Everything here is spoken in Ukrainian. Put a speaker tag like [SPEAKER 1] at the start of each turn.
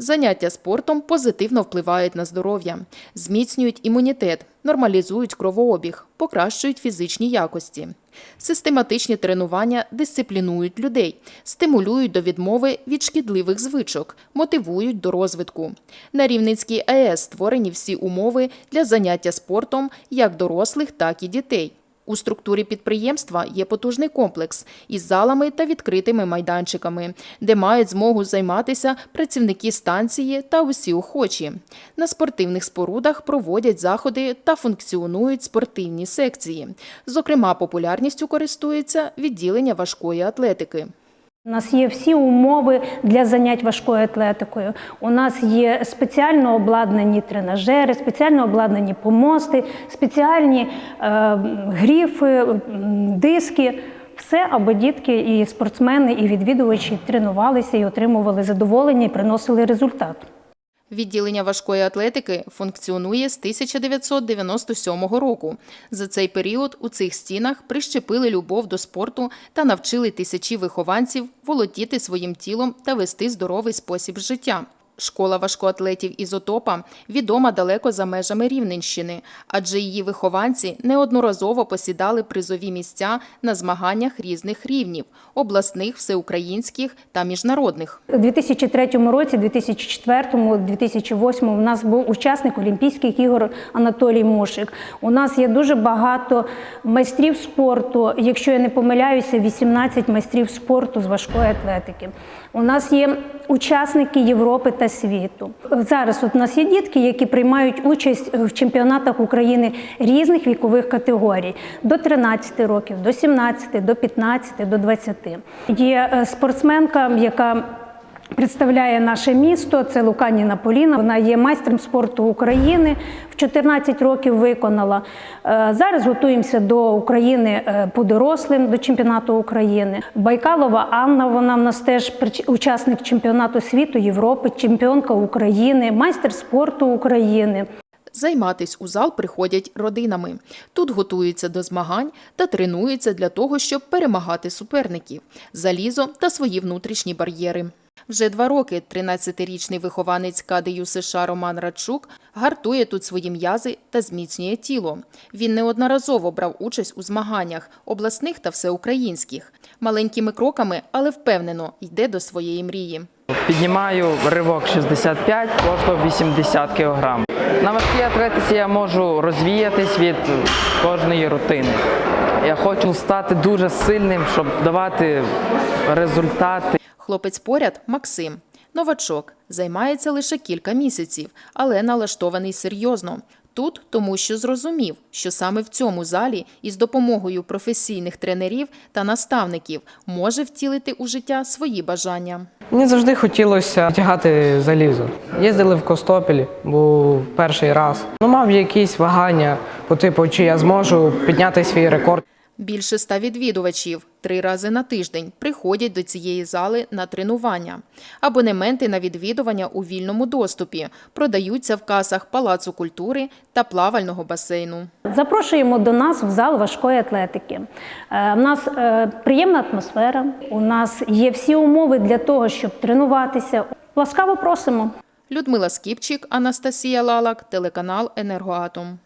[SPEAKER 1] Заняття спортом позитивно впливають на здоров'я, зміцнюють імунітет, нормалізують кровообіг, покращують фізичні якості. Систематичні тренування дисциплінують людей, стимулюють до відмови від шкідливих звичок, мотивують до розвитку. На Рівненській АЕС створені всі умови для заняття спортом як дорослих, так і дітей. У структурі підприємства є потужний комплекс із залами та відкритими майданчиками, де мають змогу займатися працівники станції та усі охочі. На спортивних спорудах проводять заходи та функціонують спортивні секції. Зокрема, популярністю користується відділення важкої атлетики.
[SPEAKER 2] У нас є всі умови для занять важкою атлетикою. У нас є спеціально обладнані тренажери, спеціально обладнані помости, спеціальні е, гріфи, диски. Все, аби дітки і спортсмени, і відвідувачі тренувалися і отримували задоволення і приносили результат.
[SPEAKER 1] Відділення важкої атлетики функціонує з 1997 року. За цей період у цих стінах прищепили любов до спорту та навчили тисячі вихованців володіти своїм тілом та вести здоровий спосіб життя. Школа важкоатлетів Ізотопа відома далеко за межами Рівненщини, адже її вихованці неодноразово посідали призові місця на змаганнях різних рівнів обласних, всеукраїнських та міжнародних.
[SPEAKER 2] У 2003 році, 2004, 2008 у нас був учасник Олімпійських ігор Анатолій Мушик. У нас є дуже багато майстрів спорту. Якщо я не помиляюся, 18 майстрів спорту з важкої атлетики. У нас є учасники Європи та світу. Зараз от у нас є дітки, які приймають участь в чемпіонатах України різних вікових категорій до 13 років, до 17, до 15, до 20. Є е, спортсменка, яка Представляє наше місто, це Луканіна Поліна. Вона є майстром спорту України. В 14 років виконала. Е, Зараз готуємося до України е, по дорослим, до чемпіонату України. Байкалова Анна, вона в нас теж учасник чемпіонату світу, Європи, чемпіонка України, майстер спорту України.
[SPEAKER 1] Займатись у зал приходять родинами. Тут готуються до змагань та тренуються для того, щоб перемагати суперників, залізо та свої внутрішні бар'єри. Вже два роки 13-річний вихованець КДЮ США Роман Радчук гартує тут свої м'язи та зміцнює тіло. Він неодноразово брав участь у змаганнях обласних та всеукраїнських. Маленькими кроками, але впевнено йде до своєї мрії.
[SPEAKER 3] Піднімаю ривок 65, кожного 80 кг. На важкій атлетиці я можу розвіятись від кожної рутини. Я хочу стати дуже сильним, щоб давати результати.
[SPEAKER 1] Хлопець поряд Максим. Новачок займається лише кілька місяців, але налаштований серйозно. Тут тому, що зрозумів, що саме в цьому залі із допомогою професійних тренерів та наставників може втілити у життя свої бажання.
[SPEAKER 4] Мені завжди хотілося тягати залізо. Їздили в Костопіль, був перший раз. Ну, мав якісь вагання по типу, чи я зможу підняти свій рекорд.
[SPEAKER 1] Більше ста відвідувачів три рази на тиждень приходять до цієї зали на тренування. Абонементи на відвідування у вільному доступі продаються в касах Палацу культури та плавального басейну.
[SPEAKER 2] Запрошуємо до нас в зал важкої атлетики. Е, У нас е, приємна атмосфера, у нас є всі умови для того, щоб тренуватися. Ласкаво просимо.
[SPEAKER 1] Людмила Скіпчик, Анастасія Лалак, телеканал Енергоатом.